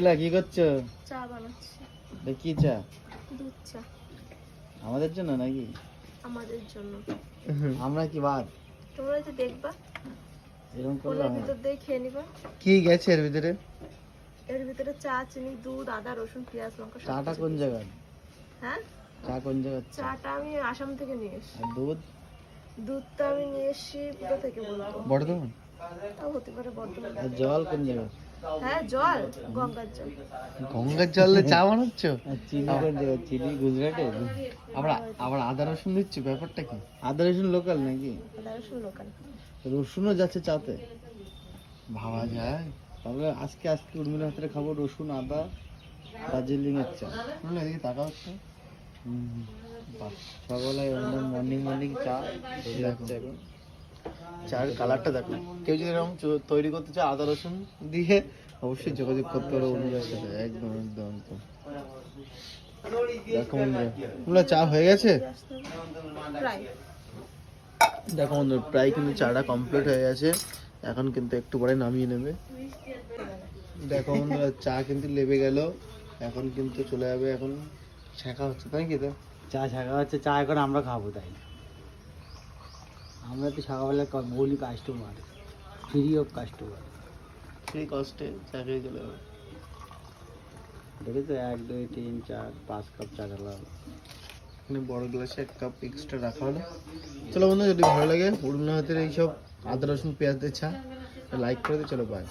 এলা, কি করছ? চা বানাচ্ছি। কি চা? দুধ চা। আমাদের জন্য নাকি? আমাদের জন্য। আমরা কি বাদ তোমরা যে দেখবা। এরকম করলে ফোনের? ভিতর দিয়ে খেয়ে নিবা। কি গেছে এর ভিতরে? এর ভিতরে চা চিনি দুধ আদা রসুন পেঁয়াজ লঙ্কা চাটা কোন। জায়গার হ্যাঁ? চা কোন জায়গার চা চাটা আমি আসাম থেকে নিয়ে এসেছি। দুধ? দুধটা আমি নিয়ে এসেছি কোথা থেকে বলব বর্ধমান জল কোন হ্যাঁ জল গঙ্গার জল। গঙ্গার জলে চা বানাচ্ছ? চিনি কোন জায়গার চিনি গুজরাটে? আবার আবার আদা রসুন দিচ্ছ ব্যাপারটা কি? আদা রসুন লোকাল নাকি? আদা রসুন লোকাল রসুনও যাচ্ছে চাতে। ভাবা যায়। তাহলে আজকে আজকে উর্মিলা হাতে খাব রসুন আদা দার্জিলিং এর চা। বুঝলে এদিকে তাকাও একটু। সকালে মর্নিং মর্নিং চা এখন চার কালারটা দেখো। কেউ যদি এরকম তৈরি করতে চায় আদা, রসুন দিয়ে অবশ্যই যোগাযোগ করতে পারো অনুযায়ী সাথে একদম একদম দেখো চা হয়ে গেছে? দেখো বন্ধুরা, প্রায় কিন্তু চাটা কমপ্লিট হয়ে গেছে। এখন কিন্তু একটু পরে নামিয়ে নেবে। দেখো বন্ধুরা, চা কিন্তু লেবে গেল। এখন কিন্তু চলে যাবে, এখন শেখা হচ্ছে, তাই কি তো? চা ছাকা হচ্ছে, চা এখন আমরা খাব তাই। আমরা তো সকালবেলা বলি কাস্টমার ফ্রি অফ কাস্টমার সেই কষ্টে চাকরি চলে যাবে। দেখে তো এক দুই তিন চার পাঁচ কাপ চা খেলাম। এখানে বড় গ্লাসে এক কাপ এক্সট্রা রাখা হলো। চলো বন্ধু যদি ভালো লাগে উড়না হাতের এইসব আদা রসুন পেঁয়াজের দিয়ে চা লাইক করে দিয়ে চলো বাই